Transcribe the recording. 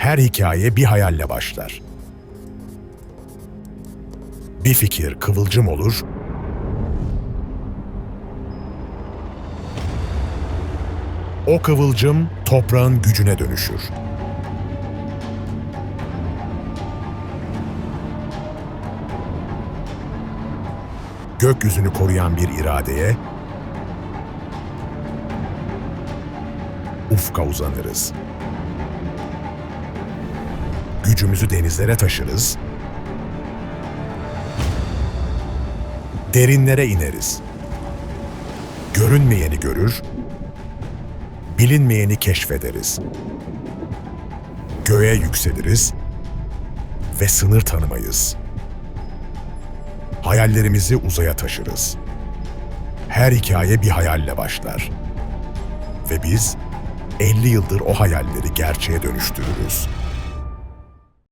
Her hikaye bir hayalle başlar. Bir fikir kıvılcım olur, o kıvılcım toprağın gücüne dönüşür. Gökyüzünü koruyan bir iradeye ufka uzanırız. Gücümüzü denizlere taşırız. Derinlere ineriz. Görünmeyeni görür, bilinmeyeni keşfederiz. Göğe yükseliriz ve sınır tanımayız. Hayallerimizi uzaya taşırız. Her hikaye bir hayalle başlar. Ve biz 50 yıldır o hayalleri gerçeğe dönüştürürüz.